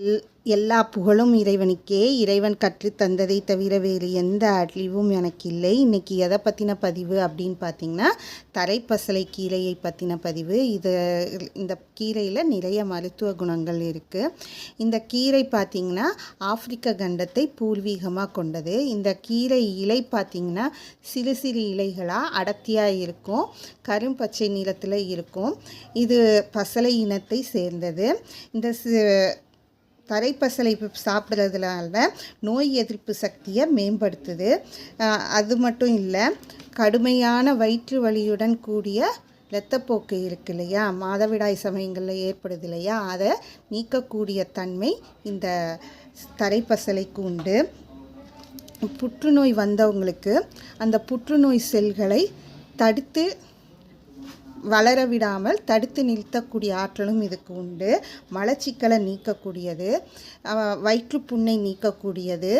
L எல்லா புகழும் இறைவனுக்கே. இறைவன் கற்று தந்ததை தவிர வேறு எந்த அழிவும் எனக்கு இல்லை இன்றைக்கி எதை பற்றின பதிவு அப்படின்னு பார்த்தீங்கன்னா தரைப்பசலை கீரையை பற்றின பதிவு. இது இந்த கீரையில் நிறைய மருத்துவ குணங்கள் இருக்குது இந்த கீரை பார்த்திங்கன்னா ஆப்பிரிக்க கண்டத்தை பூர்வீகமாக கொண்டது. இந்த கீரை இலை பார்த்திங்கன்னா சிறு சிறு இலைகளாக அடர்த்தியாக இருக்கும். கரும்பச்சை நிறத்தில் இருக்கும். இது பசலை இனத்தை சேர்ந்தது. இந்த தரைப்பசலை சாப்பிட்றதுனால நோய் எதிர்ப்பு சக்தியை மேம்படுத்துது. அது மட்டும் இல்லை கடுமையான வயிற்று வலியுடன் கூடிய இரத்தப்போக்கு இருக்கு இல்லையா? மாதவிடாய் சமயங்களில் ஏற்படுது இல்லையா? அதை நீக்கக்கூடிய தன்மை இந்த தரைப்பசலைக்கு உண்டு. புற்றுநோய் வந்தவங்களுக்கு அந்த புற்றுநோய் செல்களை தடுத்து வளர விடாமல் தடுத்து நிறுத்தக்கூடிய ஆற்றலும் இதுக்கு உண்டு. மலச்சிக்கலை நீக்கக்கூடியது. வயிற்று வயிற்றுப்புண்ணை நீக்கக்கூடியது.